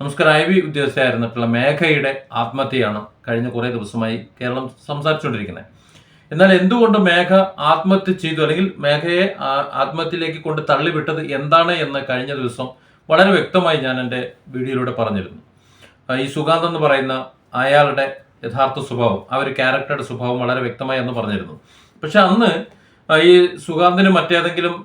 നമസ്കാരം I B ഉദ്യോഗസ്ഥയായിരുന്നിട്ടുള്ള മേഘയുടെ ആത്മഹത്യയാണ് കഴിഞ്ഞ കുറേ ദിവസമായി കേരളം സംസാരിച്ചുകൊണ്ടിരിക്കുന്നത്. എന്നാൽ എന്തുകൊണ്ട് മേഘ ആത്മഹത്യ ചെയ്തു? അല്ലെങ്കിൽ മേഘയെ ആത്മഹത്യയിലേക്ക് കൊണ്ട് തള്ളിവിട്ടത് എന്താണ് എന്ന് കഴിഞ്ഞ ദിവസം വളരെ വ്യക്തമായി ഞാൻ എന്റെ വീഡിയോയിലൂടെ പറഞ്ഞിരുന്നു. ഈ സുഗാന്ത് എന്ന് പറയുന്ന അയാളുടെ യഥാർത്ഥ സ്വഭാവം ആ ഒരു ക്യാരക്ടറുടെ സ്വഭാവം വളരെ വ്യക്തമായി എന്ന് പറഞ്ഞിരുന്നു. പക്ഷെ അന്ന് ഈ സുഗാന്തിന് മറ്റേതെങ്കിലും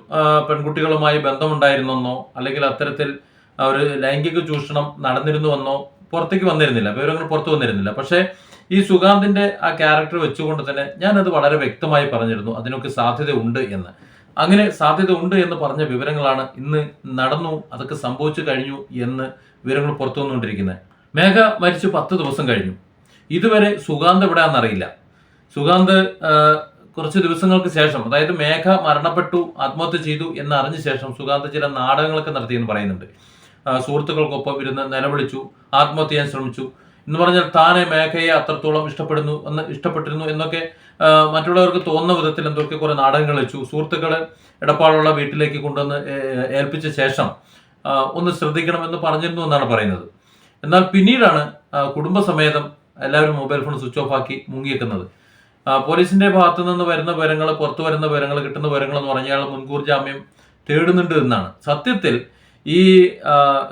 പെൺകുട്ടികളുമായി ബന്ധമുണ്ടായിരുന്നെന്നോ അല്ലെങ്കിൽ അത്തരത്തിൽ ഒരു ലൈംഗിക ചൂഷണം നടന്നിരുന്നുവെന്നോ പുറത്തേക്ക് വന്നിരുന്നില്ല. വിവരങ്ങൾ പുറത്തു വന്നിരുന്നില്ല. പക്ഷേ ഈ സുഗാന്തിന്റെ ആ ക്യാരക്ടർ വെച്ചുകൊണ്ട് തന്നെ ഞാനത് വളരെ വ്യക്തമായി പറഞ്ഞിരുന്നു. അതിനൊക്കെ സാധ്യത ഉണ്ട് എന്ന്. അങ്ങനെ സാധ്യത ഉണ്ട് എന്ന് പറഞ്ഞ വിവരങ്ങളാണ് ഇന്ന് നടന്നു അതൊക്കെ സംഭവിച്ചു കഴിഞ്ഞു എന്ന് വിവരങ്ങൾ പുറത്തു വന്നുകൊണ്ടിരിക്കുന്നത്. മേഘ മരിച്ചു പത്ത് ദിവസം കഴിഞ്ഞു. ഇതുവരെ സുഗാന്ത് എവിടെയാണെന്നറിയില്ല സുഗാന്ത് കുറച്ച് ദിവസങ്ങൾക്ക് ശേഷം അതായത് മേഘ മരണപ്പെട്ടു ആത്മഹത്യ ചെയ്തു എന്ന് അറിഞ്ഞ ശേഷം സുഗാന്ത് ചില നാടകങ്ങളൊക്കെ നടത്തിയെന്ന് പറയുന്നുണ്ട്. സുഹൃത്തുക്കൾക്കൊപ്പം ഇരുന്ന് നിലവിളിച്ചു ആത്മഹത്യ ചെയ്യാൻ ശ്രമിച്ചു. എന്ന് പറഞ്ഞാൽ താനെ മേഘയെ അത്രത്തോളം ഇഷ്ടപ്പെടുന്നു എന്ന് ഇഷ്ടപ്പെട്ടിരുന്നു എന്നൊക്കെ മറ്റുള്ളവർക്ക് തോന്നുന്ന വിധത്തിൽ എന്തൊക്കെ കുറെ നാടകങ്ങൾ വെച്ചു. സുഹൃത്തുക്കളെ ഇടപാടുള്ള വീട്ടിലേക്ക് കൊണ്ടുവന്ന് ഏൽപ്പിച്ച ശേഷം ഒന്ന് ശ്രദ്ധിക്കണമെന്ന് പറഞ്ഞിരുന്നു എന്നാണ് പറയുന്നത്. എന്നാൽ പിന്നീടാണ് കുടുംബസമേതം എല്ലാവരും മൊബൈൽ ഫോൺ സ്വിച്ച് ഓഫ് ആക്കി മുങ്ങിയേക്കുന്നത്. പോലീസിന്റെ ഭാഗത്തു നിന്ന് വരുന്ന വിവരങ്ങൾ പുറത്തു വരുന്ന വിവരങ്ങൾ കിട്ടുന്ന വിവരങ്ങൾ എന്ന് പറഞ്ഞാൽ മുൻകൂർ ജാമ്യം തേടുന്നുണ്ട് എന്നാണ്. സത്യത്തിൽ ഈ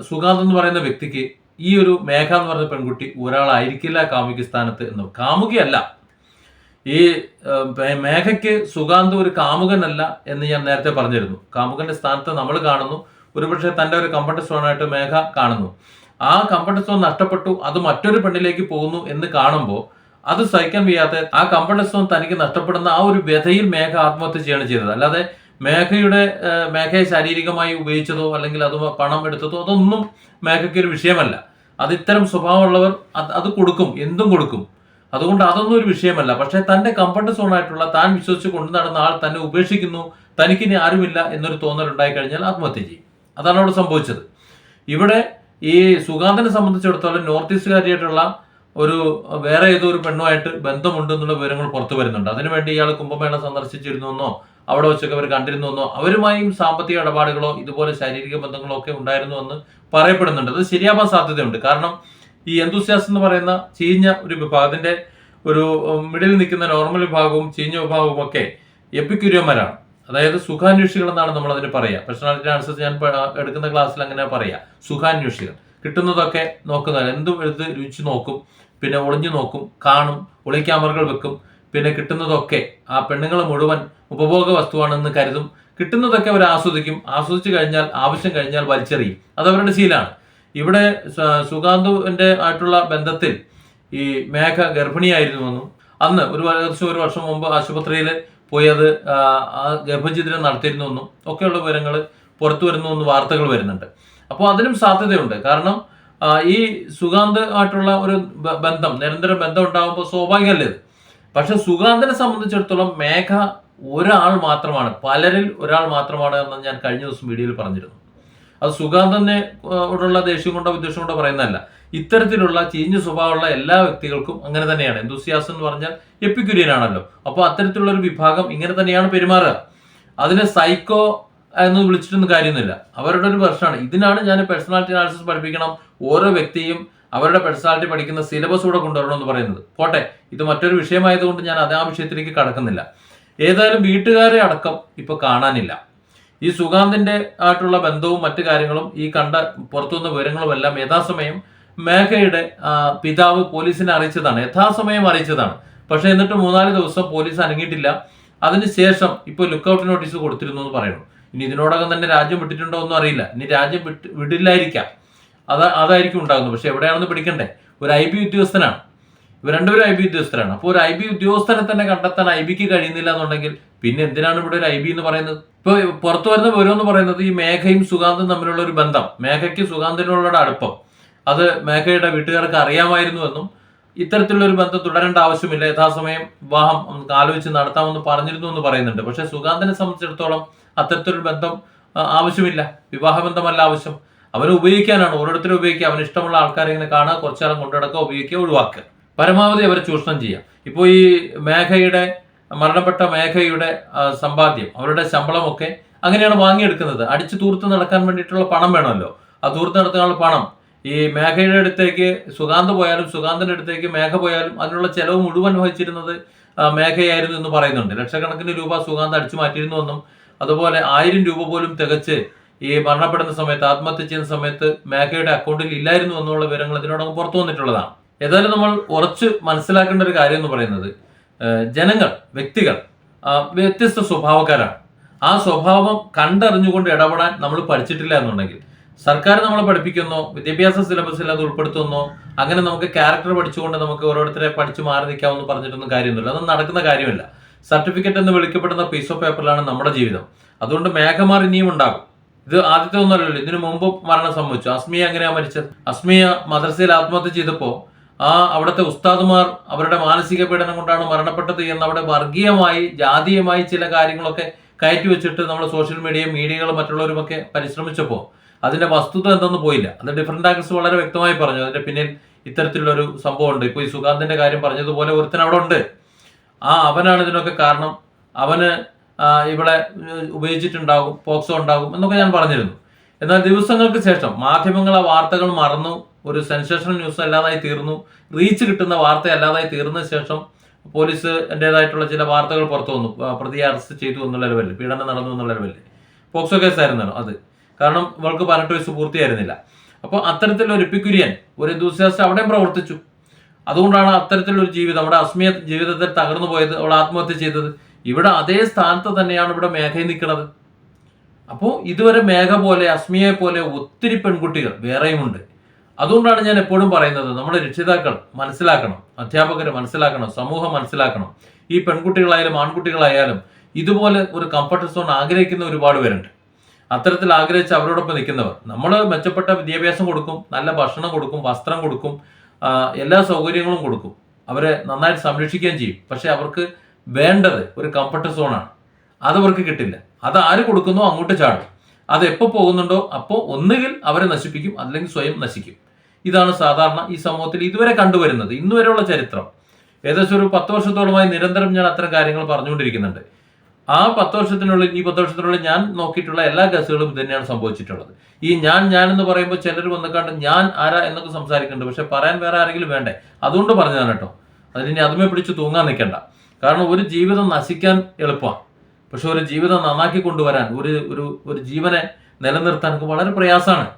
സുഗാന്ത് എന്ന് പറയുന്ന വ്യക്തിക്ക് ഈ ഒരു മേഘ എന്ന് പറയുന്ന പെൺകുട്ടി ഒരാളായിരിക്കില്ല കാമുകി സ്ഥാനത്ത് എന്ന്. കാമുകിയല്ല. ഈ മേഘയ്ക്ക് സുഗാന്ത് ഒരു കാമുകനല്ല എന്ന് ഞാൻ നേരത്തെ പറഞ്ഞിരുന്നു. കാമുകന്റെ സ്ഥാനത്ത് നമ്മൾ കാണുന്നു. ഒരുപക്ഷെ തന്റെ ഒരു കംഫർട്ട് സോണായിട്ട് മേഘ കാണുന്നു. ആ കംഫർട്ട് സോൺ നഷ്ടപ്പെട്ടു. അത് മറ്റൊരു പെണ്ണിലേക്ക് പോകുന്നു എന്ന് കാണുമ്പോൾ അത് സഹിക്കാൻ വയ്യാത്ത ആ കംഫർട്ട് സോൺ തനിക്ക് നഷ്ടപ്പെടുന്ന ആ ഒരു വ്യഥയിൽ മേഘ ആത്മഹത്യ ചെയ്യാണ് ചെയ്തത്. അല്ലാതെ മേഘയുടെ മേഘയെ ശാരീരികമായി ഉപയോഗിച്ചതോ അല്ലെങ്കിൽ അത് പണം എടുത്തതോ അതൊന്നും മേഘയ്ക്ക് ഒരു വിഷയമല്ല. അത് ഇത്തരം സ്വഭാവമുള്ളവർ അത് കൊടുക്കും എന്തും കൊടുക്കും. അതുകൊണ്ട് അതൊന്നും ഒരു വിഷയമല്ല. പക്ഷേ തന്റെ കംഫർട്ട് സോണായിട്ടുള്ള താൻ വിശ്വസിച്ച് കൊണ്ടു നടന്ന ആൾ തന്നെ ഉപേക്ഷിക്കുന്നു. തനിക്കിനി ആരുമില്ല എന്നൊരു തോന്നൽ ഉണ്ടായി കഴിഞ്ഞാൽ ആത്മഹത്യ ചെയ്യും. അതാണ് അവിടെ സംഭവിച്ചത്. ഇവിടെ ഈ സുഗാന്തനെ സംബന്ധിച്ചിടത്തോളം നോർത്ത് ഈസ്റ്റുകാരിയായിട്ടുള്ള ഒരു വേറെ ഏതോ ഒരു പെണ്ണുമായിട്ട് ബന്ധമുണ്ട് എന്നുള്ള വിവരങ്ങൾ പുറത്തു വരുന്നുണ്ട്. അതിനുവേണ്ടി ഇയാൾ കുംഭമേള സന്ദർശിച്ചിരുന്നു എന്നോ അവിടെ വെച്ചൊക്കെ അവർ കണ്ടിരുന്നു എന്നോ അവരുമായും സാമ്പത്തിക ഇടപാടുകളോ ഇതുപോലെ ശാരീരിക ബന്ധങ്ങളോ ഒക്കെ ഉണ്ടായിരുന്നു എന്ന് പറയപ്പെടുന്നുണ്ട്. അത് ശരിയാവാൻ സാധ്യതയുണ്ട്. കാരണം ഈ എന്തുസ്യാസ് എന്ന് പറയുന്ന ചീഞ്ഞ ഒരു വിഭാഗത്തിന്റെ ഒരു മിഡിൽ നിൽക്കുന്ന നോർമൽ വിഭാഗവും ചീഞ്ഞ വിഭാഗവും ഒക്കെ എപ്പിക്യൂരിയന്മാരാണ് അതായത് സുഖാന്വേഷികൾ എന്നാണ് നമ്മൾ അതിന് പറയുക പേഴ്സണാലിറ്റി അനുസരിച്ച് ഞാൻ എടുക്കുന്ന ക്ലാസ്സിൽ അങ്ങനെ പറയാ. സുഖാന്വേഷികൾ. കിട്ടുന്നതൊക്കെ നോക്കുന്നത് എന്തും എടുത്ത് രുചിച്ച് നോക്കും. പിന്നെ ഒളിഞ്ഞു നോക്കും. കാണും. ഒളി ക്യാമറകൾ വെക്കും. പിന്നെ കിട്ടുന്നതൊക്കെ ആ പെണ്ണുങ്ങൾ മുഴുവൻ ഉപഭോഗ വസ്തുവാണെന്ന് കരുതും. കിട്ടുന്നതൊക്കെ അവർ ആസ്വദിക്കും. ആസ്വദിച്ചു കഴിഞ്ഞാൽ ആവശ്യം കഴിഞ്ഞാൽ വലിച്ചെറിയും. അത് അവരുടെ ശീലമാണ് ഇവിടെ സുഗാന്തുവിന്റെ ആയിട്ടുള്ള ബന്ധത്തിൽ ഈ മേഘ ഗർഭിണിയായിരുന്നുവെന്നും അന്ന് ഒരു വർഷം ഒരു വർഷം മുമ്പ് ആശുപത്രിയിൽ പോയി അത് ഗർഭചിത്രം നടത്തിയിരുന്നുവെന്നും ഒക്കെയുള്ള വിവരങ്ങൾ പുറത്തു വരുന്നു വാർത്തകൾ വരുന്നുണ്ട്. അപ്പോൾ അതിനും സാധ്യതയുണ്ട്. കാരണം ഈ സുഗാന്ത് ആയിട്ടുള്ള ഒരു ബന്ധം നിരന്തരം ബന്ധം ഉണ്ടാകുമ്പോൾ സ്വാഭാവികമല്ലേ പക്ഷെ സുഗാന്തനെ സംബന്ധിച്ചിടത്തോളം മേഘ ഒരാൾ മാത്രമാണ് പലരിൽ ഒരാൾ മാത്രമാണ് എന്ന് ഞാൻ കഴിഞ്ഞ ദിവസം വീഡിയോയിൽ പറഞ്ഞിരുന്നു. അത് സുഗാന്തനെ ഉള്ള ദേഷ്യം കൊണ്ടോ വിദ്വേഷം കൊണ്ടോ പറയുന്നതല്ല. ഇത്തരത്തിലുള്ള ചീഞ്ഞ സ്വഭാവമുള്ള എല്ലാ വ്യക്തികൾക്കും അങ്ങനെ തന്നെയാണ്. എന്തുസിയാസം എന്ന് പറഞ്ഞാൽ എപ്പിക്കുര്യനാണല്ലോ അപ്പോൾ അത്തരത്തിലുള്ള ഒരു വിഭാഗം ഇങ്ങനെ തന്നെയാണ് പെരുമാറുക. അതിനെ സൈക്കോ എന്ന് വിളിച്ചിട്ടൊന്നും കാര്യമൊന്നുമില്ല. അവരുടെ ഒരു പ്രശ്നമാണ് ഇതിനാണ് ഞാൻ പേഴ്സണാലിറ്റി അനാലിസിസ് പഠിപ്പിക്കണം. ഓരോ വ്യക്തിയും അവരുടെ പേഴ്സണാലിറ്റി പഠിക്കുന്ന സിലബസ് കൂടെ കൊണ്ടുവരണം എന്ന് പറയുന്നത്. പോട്ടെ ഇത് മറ്റൊരു വിഷയമായതുകൊണ്ട് ഞാൻ അതേ ആ വിഷയത്തിലേക്ക് കടക്കുന്നില്ല. ഏതായാലും വീട്ടുകാരെ അടക്കം ഇപ്പൊ കാണാനില്ല. ഈ സുഗാന്തിന്റെ ആയിട്ടുള്ള ബന്ധവും മറ്റു കാര്യങ്ങളും ഈ കണ്ട പുറത്തുവന്ന വിവരങ്ങളും എല്ലാം യഥാസമയം മേഘയുടെ പിതാവ് പോലീസിനെ അറിയിച്ചതാണ്. യഥാസമയം അറിയിച്ചതാണ്. പക്ഷെ എന്നിട്ട് മൂന്നാൽ ദിവസം പോലീസ് അനങ്ങിയിട്ടില്ല. അതിനുശേഷം ഇപ്പോൾ ലുക്കൌട്ട് നോട്ടീസ് കൊടുത്തിരുന്നു എന്ന് പറയുന്നു. ഇനി ഇതിനോടകം തന്നെ രാജ്യം വിട്ടിട്ടുണ്ടോ ഒന്നും അറിയില്ല. ഇനി രാജ്യം വിട്ട് വിടില്ലായിരിക്കാം. അതാ അതായിരിക്കും ഉണ്ടാകുന്നത്. പക്ഷെ എവിടെയാണെന്ന് പിടിക്കണ്ടേ? ഒരു ഐ ബി ഉദ്യോഗസ്ഥനാണ്. ഇവർ രണ്ടുപേരും ഐ ബി ഉദ്യോഗസ്ഥരാണ്. അപ്പോൾ ഒരു ഐ ബി ഉദ്യോഗസ്ഥനെ തന്നെ കണ്ടെത്താൻ ഐ ബിക്ക് കഴിയുന്നില്ല എന്നുണ്ടെങ്കിൽ പിന്നെ എന്തിനാണ് ഇവിടെ ഒരു ഐ ബി എന്ന് പറയുന്നത്? ഇപ്പോൾ പുറത്തു വരുന്ന വിവരം എന്ന് പറയുന്നത് ഈ മേഘയും സുഗാന്തും തമ്മിലുള്ള ഒരു ബന്ധം. മേഘയ്ക്ക് സുഗാന്തിനോടുള്ള അടുപ്പം. അത് മേഘയുടെ വീട്ടുകാർക്ക് അറിയാമായിരുന്നുവെന്നും ഇത്തരത്തിലുള്ള ഒരു ബന്ധം തുടരേണ്ട ആവശ്യമില്ല. യഥാസമയം വിവാഹം നമുക്ക് ആലോചിച്ച് നടത്താമെന്ന് പറഞ്ഞിരുന്നു എന്ന് പറയുന്നുണ്ട്. പക്ഷേ സുഗാന്തിനെ സംബന്ധിച്ചിടത്തോളം അത്തരത്തിലൊരു ബന്ധം ആവശ്യമില്ല. വിവാഹബന്ധമല്ല ആവശ്യം. അവന് ഉപയോഗിക്കാനാണ്. ഓരോരുത്തരും ഉപയോഗിക്കുക. അവന് ഇഷ്ടമുള്ള ആൾക്കാരെ ഇങ്ങനെ കാണുക കുറച്ചുകാലം കൊണ്ടുനടക്കുക ഉപയോഗിക്കുക ഒഴിവാക്കുക. പരമാവധി അവരെ ചൂഷണം ചെയ്യുക. ഇപ്പോൾ ഈ മേഘയുടെ മരണപ്പെട്ട മേഘയുടെ സമ്പാദ്യം അവരുടെ ശമ്പളമൊക്കെ അങ്ങനെയാണ് വാങ്ങിയെടുക്കുന്നത്. അടിച്ചു തൂർത്ത് നടക്കാൻ വേണ്ടിയിട്ടുള്ള പണം വേണമല്ലോ. ആ തൂർത്ത് നടത്താനുള്ള പണം ഈ മേഘയുടെ അടുത്തേക്ക് സുഗാന്ത് പോയാലും സുഗാന്തിന്റെ അടുത്തേക്ക് മേഘ പോയാലും അതിനുള്ള ചെലവ് മുഴുവൻ വഹിച്ചിരുന്നത് മേഘയായിരുന്നു എന്ന് പറയുന്നുണ്ട്. ലക്ഷക്കണക്കിന് രൂപ സുഗാന്ത് അടിച്ചു മാറ്റിയിരുന്നുവെന്നും അതുപോലെ ആയിരം രൂപ പോലും തികച്ച് ഈ മരണപ്പെടുന്ന സമയത്ത് ആത്മഹത്യ ചെയ്യുന്ന സമയത്ത് മേഘയുടെ അക്കൗണ്ടിൽ ഇല്ലായിരുന്നു എന്നുള്ള വിവരങ്ങൾ ഇതിനോടൊപ്പം പുറത്തു വന്നിട്ടുള്ളതാണ്. ഏതായാലും നമ്മൾ ഉറച്ച് മനസ്സിലാക്കേണ്ട ഒരു കാര്യം എന്ന് പറയുന്നത് ജനങ്ങൾ വ്യക്തികൾ വ്യത്യസ്ത സ്വഭാവക്കാരാണ്. ആ സ്വഭാവം കണ്ടറിഞ്ഞുകൊണ്ട് ഇടപെടാൻ നമ്മൾ പഠിച്ചിട്ടില്ല എന്നുണ്ടെങ്കിൽ സർക്കാർ നമ്മളെ പഠിപ്പിക്കുന്നോ വിദ്യാഭ്യാസ സിലബസിൽ അത് ഉൾപ്പെടുത്തുന്നോ അങ്ങനെ നമുക്ക് ക്യാരക്ടർ പഠിച്ചുകൊണ്ട് നമുക്ക് ഓരോരുത്തരെ പഠിച്ചു മാറി നിൽക്കാമെന്ന് പറഞ്ഞിട്ടൊന്നും കാര്യമൊന്നുമില്ല. അതൊന്നും നടക്കുന്ന കാര്യമില്ല. സർട്ടിഫിക്കറ്റ് എന്ന് വിളിക്കപ്പെടുന്ന പീസ് ഓഫ് പേപ്പറിലാണ് നമ്മുടെ ജീവിതം. അതുകൊണ്ട് മേഘമാർ ഇനിയും ഉണ്ടാകും. ഇത് ആദ്യത്തെ ഒന്നല്ലല്ലോ. ഇതിനു മുമ്പ് മരണം സംഭവിച്ചു. അസ്മിയ എങ്ങനെയാ മരിച്ചത്? അസ്മിയ മദ്രസയിൽ ആത്മഹത്യ ചെയ്തപ്പോൾ ആ അവിടുത്തെ ഉസ്താദുമാർ അവരുടെ മാനസിക പീഡനം കൊണ്ടാണ് മരണപ്പെട്ടത് എന്ന് അവിടെ വർഗീയമായി ജാതീയമായി ചില കാര്യങ്ങളൊക്കെ കയറ്റി വെച്ചിട്ട് നമ്മൾ സോഷ്യൽ മീഡിയ മീഡിയകളും മറ്റുള്ളവരുമൊക്കെ പരിശ്രമിച്ചപ്പോൾ അതിന്റെ വസ്തുത എന്തെന്ന് പോയില്ല. അത് ഡിഫറെന്റ് ആക്സ് വളരെ വ്യക്തമായി പറഞ്ഞു. അതിന്റെ പിന്നിൽ ഇത്തരത്തിലുള്ള ഒരു സംഭവം ഉണ്ട് ഇപ്പൊ ഈ സുഗാന്തിന്റെ കാര്യം പറഞ്ഞതുപോലെ ഒരുത്തൻ അവിടെ ഉണ്ട്. ആ അവനാണ് ഇതിനൊക്കെ കാരണം. അവന് ഇവിടെ ഉപയോഗിച്ചിട്ടുണ്ടാകും പോക്സോ ഉണ്ടാകും എന്നൊക്കെ ഞാൻ പറഞ്ഞിരുന്നു. എന്നാൽ ദിവസങ്ങൾക്ക് ശേഷം മാധ്യമങ്ങൾ ആ വാർത്തകൾ മറന്നു ഒരു സെൻസേഷണൽ ന്യൂസ് അല്ലാതായി തീർന്നു റീച്ച് കിട്ടുന്ന വാർത്ത അല്ലാതായി തീർന്ന ശേഷം പോലീസ് എന്റെതായിട്ടുള്ള ചില വാർത്തകൾ പുറത്തു വന്നു. പ്രതിയെ അറസ്റ്റ് ചെയ്തു എന്നുള്ള ലെവലിൽ പീഡനം നടന്നു എന്നുള്ള ലെവലിൽ. പോക്സോ കേസായിരുന്നല്ലോ അത്. കാരണം ഇവൾക്ക് പതിനെട്ട് വയസ്സ് പൂർത്തിയായിരുന്നില്ല. അപ്പോൾ അത്തരത്തിലൊരു എപ്പിക്കുര്യൻ ഒരു enthusiast അവിടെയും പ്രവർത്തിച്ചു. അതുകൊണ്ടാണ് അത്തരത്തിലൊരു ജീവിതം അവിടെ അസ്മിയ ജീവിതത്തിൽ തകർന്നു പോയത് അവൾ ആത്മഹത്യ ചെയ്തത് ഇവിടെ അതേ സ്ഥാനത്ത് തന്നെയാണ് ഇവിടെ മേഘയിൽ നിൽക്കുന്നത്. അപ്പോൾ ഇതുവരെ മേഘ പോലെ അസ്മിയെ പോലെ ഒത്തിരി പെൺകുട്ടികൾ വേറെയുമുണ്ട് അതുകൊണ്ടാണ് ഞാൻ എപ്പോഴും പറയുന്നത് നമ്മുടെ രക്ഷിതാക്കൾ മനസ്സിലാക്കണം അധ്യാപകർ മനസ്സിലാക്കണം സമൂഹം മനസ്സിലാക്കണം. ഈ പെൺകുട്ടികളായാലും ആൺകുട്ടികളായാലും ഇതുപോലെ ഒരു കംഫർട്ട് സോൺ ആഗ്രഹിക്കുന്ന ഒരുപാട് പേരുണ്ട്. അത്തരത്തിൽ ആഗ്രഹിച്ച് അവരോടൊപ്പം നിൽക്കുന്നവർ നമ്മൾ മെച്ചപ്പെട്ട വിദ്യാഭ്യാസം കൊടുക്കും നല്ല ഭക്ഷണം കൊടുക്കും വസ്ത്രം കൊടുക്കും എല്ലാ സൗകര്യങ്ങളും കൊടുക്കും. അവരെ നന്നായിട്ട് സംരക്ഷിക്കുകയും ചെയ്യും. പക്ഷെ അവർക്ക് വേണ്ടത് ഒരു കംഫർട്ട് സോണാണ് അത് അവർക്ക് കിട്ടില്ല. അത് ആര് കൊടുക്കുന്നോ അങ്ങോട്ട് ചാടും. അത് എപ്പോൾ പോകുന്നുണ്ടോ അപ്പോൾ ഒന്നുകിൽ അവരെ നശിപ്പിക്കും അല്ലെങ്കിൽ സ്വയം നശിക്കും. ഇതാണ് സാധാരണ ഈ സമൂഹത്തിൽ ഇതുവരെ കണ്ടുവരുന്നത്. ഇന്നുവരെയുള്ള ചരിത്രം. ഏകദേശം ഒരു പത്ത് വർഷത്തോളമായി നിരന്തരം ഞാൻ അത്തരം കാര്യങ്ങൾ പറഞ്ഞുകൊണ്ടിരിക്കുന്നുണ്ട്. ആ പത്ത് വർഷത്തിനുള്ളിൽ ഈ പത്ത് വർഷത്തിനുള്ളിൽ ഞാൻ നോക്കിയിട്ടുള്ള എല്ലാ കേസുകളും തന്നെയാണ് സംഭവിച്ചിട്ടുള്ളത്. ഈ ഞാൻ ഞാൻ എന്ന് പറയുമ്പോൾ ചിലർ വന്നിക്കാണ്ട് ഞാൻ ആരാ എന്നൊക്കെ സംസാരിക്കുന്നുണ്ട്. പക്ഷെ പറയാൻ വേറെ ആരെങ്കിലും വേണ്ടേ? അതുകൊണ്ട് പറഞ്ഞതാണ് കേട്ടോ. അതിന് അതുമേ പിടിച്ച് തൂങ്ങാൻ നിൽക്കണ്ട. കാരണം ഒരു ജീവിതം നശിക്കാൻ എളുപ്പമാണ്. പക്ഷെ ഒരു ജീവിതം നന്നാക്കി കൊണ്ടുവരാൻ ഒരു ഒരു ഒരു ജീവനെ നിലനിർത്താൻ വളരെ പ്രയാസമാണ്.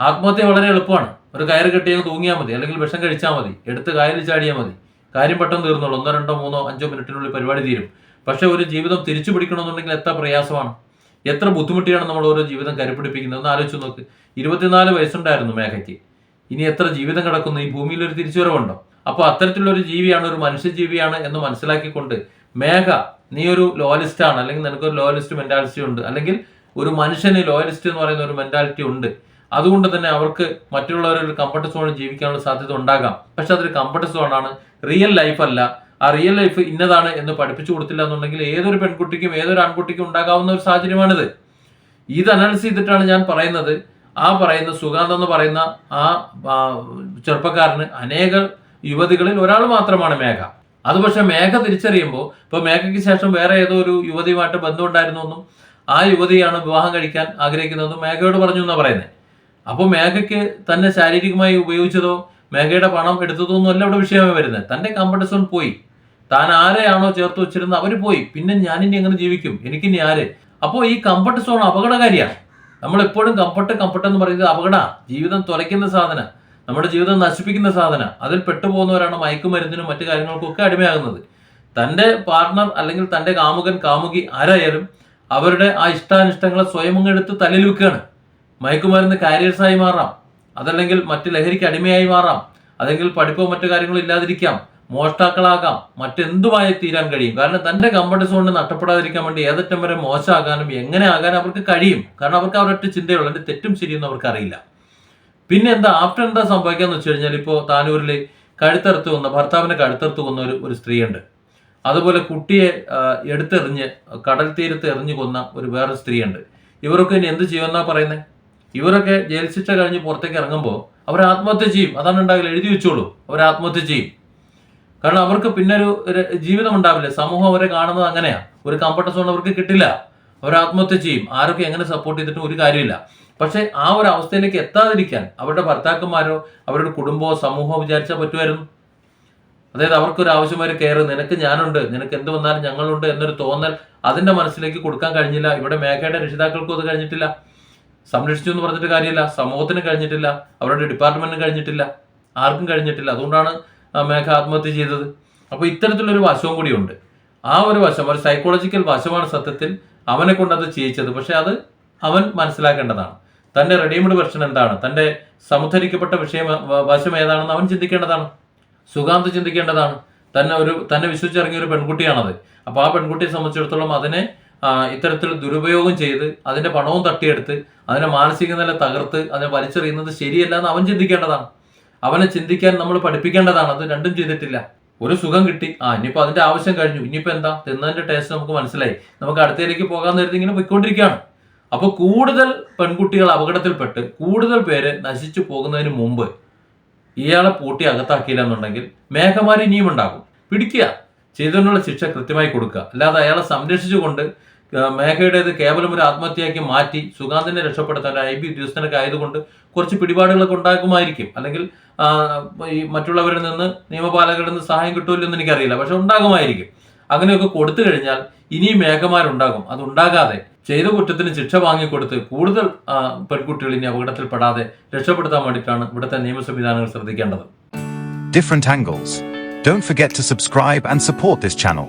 ആത്മഹത്യ വളരെ എളുപ്പമാണ്. ഒരു കയറ് കെട്ടിയെന്ന് തൂങ്ങിയാൽ മതി അല്ലെങ്കിൽ വിഷം കഴിച്ചാൽ മതി എടുത്ത് കയറിൽ ചാടിയാൽ മതി. കാര്യം പെട്ടെന്ന് തീർന്നുള്ളൂ ഒന്നോ രണ്ടോ മൂന്നോ അഞ്ചോ മിനിറ്റിനുള്ളിൽ പരിപാടി തീരും. പക്ഷെ ഒരു ജീവിതം തിരിച്ചു പിടിക്കണമെന്നുണ്ടെങ്കിൽ എത്ര പ്രയാസമാണ്. എത്ര ബുദ്ധിമുട്ടിയാണ് നമ്മൾ ഓരോ ജീവിതം കരുപിടിപ്പിക്കുന്നത്? ഒന്ന് ആലോചിച്ച് നോക്ക്. ഇരുപത്തിനാല് വയസ്സുണ്ടായിരുന്നു മേഘയ്ക്ക്. ഇനി എത്ര ജീവിതം കിടക്കുന്നു? ഈ ഭൂമിയിൽ ഒരു തിരിച്ചുവരവുണ്ടോ? അപ്പോൾ അത്തരത്തിലുള്ളൊരു ജീവിയാണ് ഒരു മനുഷ്യജീവിയാണ് എന്ന് മനസ്സിലാക്കിക്കൊണ്ട് മേഘ നീ ഒരു ലോയലിസ്റ്റ് ആണ് അല്ലെങ്കിൽ നിനക്കൊരു ലോയലിസ്റ്റ് മെന്റാലിറ്റി ഉണ്ട് അല്ലെങ്കിൽ ഒരു മനുഷ്യന് ലോയലിസ്റ്റ് എന്ന് പറയുന്ന ഒരു മെന്റാലിറ്റി ഉണ്ട്. അതുകൊണ്ട് തന്നെ അവർക്ക് മറ്റുള്ളവരുടെ കംഫർട്ട് സോണിൽ ജീവിക്കാനുള്ള സാധ്യത ഉണ്ടാകാം. പക്ഷെ അതൊരു കംഫർട്ട് സോണാണ് റിയൽ ലൈഫ് അല്ല. ആ റിയൽ ലൈഫ് ഇന്നതാണ് എന്ന് പഠിപ്പിച്ചു കൊടുത്തില്ല എന്നുണ്ടെങ്കിൽ ഏതൊരു പെൺകുട്ടിക്കും ഏതൊരു ആൺകുട്ടിക്കും ഉണ്ടാകാവുന്ന ഒരു സാഹചര്യമാണിത്. ഇത് അനലൈസ് ചെയ്തിട്ടാണ് ഞാൻ പറയുന്നത്. ആ പറയുന്ന സുഗാന്ത് എന്ന് പറയുന്ന ആ, ചെറുപ്പക്കാരന് അനേക യുവതികളിൽ ഒരാൾ മാത്രമാണ് മേഘ. അത് പക്ഷെ മേഘ തിരിച്ചറിയുമ്പോൾ ഇപ്പൊ മേഘയ്ക്ക് ശേഷം വേറെ ഏതോ ഒരു യുവതിയുമായിട്ട് ബന്ധമുണ്ടായിരുന്നു എന്നും ആ യുവതിയാണ് വിവാഹം കഴിക്കാൻ ആഗ്രഹിക്കുന്നതെന്നും മേഘയോട് പറഞ്ഞു എന്നാണ് പറയുന്നത് അപ്പോൾ മേഘയ്ക്ക് തന്നെ ശാരീരികമായി ഉപയോഗിച്ചതോ മേഘയുടെ പണം എടുത്തതോ ഒന്നും അല്ല ഇവിടെ വിഷയമായി വരുന്നത്. തന്റെ കംഫർട്ട് സോൺ പോയി. താൻ ആരെയാണോ ചേർത്ത് വെച്ചിരുന്നത് അവർ പോയി. പിന്നെ ഞാനിനി എങ്ങനെ ജീവിക്കും? എനിക്കിനി ആര്? അപ്പോൾ ഈ കംഫർട്ട് സോൺ അപകടകാരിയാണ്. നമ്മൾ എപ്പോഴും കംഫർട്ട് കംഫർട്ട് എന്ന് പറയുന്നത് അപകട. ജീവിതം തുലയ്ക്കുന്ന സാധന. നമ്മുടെ ജീവിതം നശിപ്പിക്കുന്ന സാധന. അതിൽ പെട്ടുപോകുന്നവരാണ് മയക്കുമരുന്നിനും മറ്റു കാര്യങ്ങൾക്കും ഒക്കെ അടിമയാകുന്നത്. തന്റെ പാർട്ണർ അല്ലെങ്കിൽ തന്റെ കാമുകൻ കാമുകി ആരായാലും അവരുടെ ആ ഇഷ്ടാനിഷ്ടങ്ങളെ സ്വയം അങ്ങെടുത്ത് തലയിൽ വെക്കുകയാണ്. മയക്കുമരുന്ന് കാരിയേഴ്സായി മാറാം. അതല്ലെങ്കിൽ മറ്റ് ലഹരിക്ക് അടിമയായി മാറാം. അല്ലെങ്കിൽ പഠിപ്പോ മറ്റു കാര്യങ്ങളോ ഇല്ലാതിരിക്കാം. മോഷ്ടാക്കളാകാം. മറ്റെന്തുമായി തീരാൻ കഴിയും? കാരണം തന്റെ കംഫർട്ട് സോണിന് നഷ്ടപ്പെടാതിരിക്കാൻ വേണ്ടി ഏതറ്റം വരെ മോശമാകാനും എങ്ങനെ ആകാനും അവർക്ക് കഴിയും. കാരണം അവർക്ക് അവരൊറ്റ ചിന്തയുള്ളൂ എന്റെ തെറ്റും ശരിയൊന്നും അവർക്ക് അറിയില്ല. പിന്നെ എന്താ ആഫ്റ്റർ എന്താ സംഭവിക്കാന്ന് വെച്ച് കഴിഞ്ഞാൽ ഇപ്പോൾ താനൂരിൽ കഴുത്തറുത്ത് കൊന്ന ഭർത്താവിനെ കഴുത്തറുത്ത് കൊന്ന ഒരു ഒരു സ്ത്രീയുണ്ട്. അതുപോലെ കുട്ടിയെ എടുത്തെറിഞ്ഞ് കടൽ തീരത്ത് എറിഞ്ഞു കൊന്ന ഒരു വേറെ സ്ത്രീയുണ്ട്. ഇവരൊക്കെ ഇനി എന്ത് ചെയ്യുമെന്നാ പറയുന്നത് ഇവരൊക്കെ ജയിൽ ശിക്ഷ കഴിഞ്ഞ് പുറത്തേക്ക് ഇറങ്ങുമ്പോൾ അവർ ആത്മഹത്യ ചെയ്യും. അതാണ് ഉണ്ടാകില്ല എഴുതി വെച്ചോളൂ. അവർ ആത്മഹത്യ ചെയ്യും. കാരണം അവർക്ക് പിന്നെ ഒരു ജീവിതം ഉണ്ടാവില്ല? സമൂഹം അവരെ കാണുന്നത് അങ്ങനെയാ. ഒരു കംഫർട്ട് സോൺ അവർക്ക് കിട്ടില്ല. അവർ ആത്മഹത്യ ചെയ്യും. ആരൊക്കെ എങ്ങനെ സപ്പോർട്ട് ചെയ്തിട്ടും ഒരു കാര്യമില്ല. പക്ഷെ ആ ഒരു അവസ്ഥയിലേക്ക് എത്താതിരിക്കാൻ അവരുടെ ഭർത്താക്കന്മാരോ അവരുടെ കുടുംബമോ സമൂഹമോ വിചാരിച്ചാൽ പറ്റുമായിരുന്നു. അതായത് അവർക്കൊരു ആവശ്യമായ കെയർ നിനക്ക് ഞാനുണ്ട് നിനക്ക് എന്ത് വന്നാലും ഞങ്ങളുണ്ട് എന്നൊരു തോന്നൽ അതിന്റെ മനസ്സിലേക്ക് കൊടുക്കാൻ കഴിഞ്ഞില്ല. ഇവിടെ മേഘയുടെ രക്ഷിതാക്കൾക്കും അത് കഴിഞ്ഞിട്ടില്ല. സംരക്ഷിച്ചു എന്ന് പറഞ്ഞിട്ട് കാര്യമില്ല. സമൂഹത്തിന് കഴിഞ്ഞിട്ടില്ല. അവരുടെ ഡിപ്പാർട്ട്മെന്റിന് കഴിഞ്ഞിട്ടില്ല. ആർക്കും കഴിഞ്ഞിട്ടില്ല. അതുകൊണ്ടാണ് മേഘ ആത്മഹത്യ ചെയ്തത്. അപ്പോൾ ഇത്തരത്തിലൊരു വശവും കൂടിയുണ്ട്. ആ ഒരു വശം ഒരു സൈക്കോളജിക്കൽ വശമാണ് സത്യത്തിൽ അവനെ കൊണ്ട് അത് ചെയ്യിച്ചത്. പക്ഷെ അത് അവൻ മനസ്സിലാക്കേണ്ടതാണ്. തന്റെ റെഡിമെയ്ഡ് വെർഷൻ എന്താണ്? തന്റെ സമുദ്ധരിക്കപ്പെട്ട വിഷയം വശം ഏതാണെന്ന് അവൻ ചിന്തിക്കേണ്ടതാണ്. സുഗാന്ത് ചിന്തിക്കേണ്ടതാണ്. തന്നെ ഒരു തന്നെ വിശ്വസിച്ചിറങ്ങിയ ഒരു പെൺകുട്ടിയാണത്. അപ്പോൾ ആ പെൺകുട്ടിയെ സംബന്ധിച്ചിടത്തോളം അതിനെ ഇത്തരത്തിൽ ദുരുപയോഗം ചെയ്ത് അതിന്റെ പണവും തട്ടിയെടുത്ത് അതിനെ മാനസിക നില തകർത്ത് അതിനെ വലിച്ചെറിയുന്നത് ശരിയല്ല എന്ന് അവൻ ചിന്തിക്കേണ്ടതാണ്. അവനെ ചിന്തിക്കാൻ നമ്മൾ പഠിപ്പിക്കേണ്ടതാണ്. അത് രണ്ടും ചെയ്തിട്ടില്ല. ഒരു സുഖം കിട്ടി. ആ ഇനിയിപ്പോൾ അതിന്റെ ആവശ്യം കഴിഞ്ഞു. ഇനിയിപ്പോൾ എന്താ? തിന്നതിന്റെ ടേസ്റ്റ് നമുക്ക് മനസ്സിലായി. നമുക്ക് അടുത്തതിലേക്ക് പോകാൻ നേരത്തെ ഇങ്ങനെ പോയിക്കൊണ്ടിരിക്കുകയാണ്. അപ്പോൾ കൂടുതൽ പെൺകുട്ടികൾ അപകടത്തിൽപ്പെട്ട് കൂടുതൽ പേര് നശിച്ചു പോകുന്നതിന് മുമ്പ് ഇയാളെ പൂട്ടി അകത്താക്കിയില്ല എന്നുണ്ടെങ്കിൽ മേഘമാരി ഇനിയും ഉണ്ടാകും. പിടിക്കുക. ചെയ്തതിനുള്ള ശിക്ഷ കൃത്യമായി കൊടുക്കുക. അല്ലാതെ അയാളെ സംരക്ഷിച്ചുകൊണ്ട് മേഘയുടേത് കേവലം ഒരു ആത്മഹത്യയാക്കി മാറ്റി സുഗാന്തിനെ രക്ഷപ്പെടുത്താൻ ഐ ബി ഉദ്യോഗസ്ഥനൊക്കെ ആയതുകൊണ്ട് കുറച്ച് പിടിപാടുകളൊക്കെ ഉണ്ടാകുമായിരിക്കും. അല്ലെങ്കിൽ ഈ മറ്റുള്ളവരിൽ നിന്ന് നിയമപാലകരിൽ നിന്ന് സഹായം കിട്ടുമല്ലോ എന്ന് എനിക്കറിയില്ല. പക്ഷെ ഉണ്ടാകുമായിരിക്കും. അങ്ങനെയൊക്കെ കൊടുത്തു കഴിഞ്ഞാൽ ഇനിയും മേഘമാരുണ്ടാകും അത് ഉണ്ടാകാതെ ചെയ്ത കുറ്റത്തിന് ശിക്ഷ വാങ്ങിക്കൊടുത്ത് കൂടുതൽ പെൺകുട്ടികൾ ഇനി അപകടത്തിൽപ്പെടാതെ രക്ഷപ്പെടുത്താൻ വേണ്ടിയിട്ടാണ് ഇവിടുത്തെ നിയമ സംവിധാനങ്ങൾ ശ്രദ്ധിക്കേണ്ടത്. Different angles. Don't forget to subscribe and support this channel.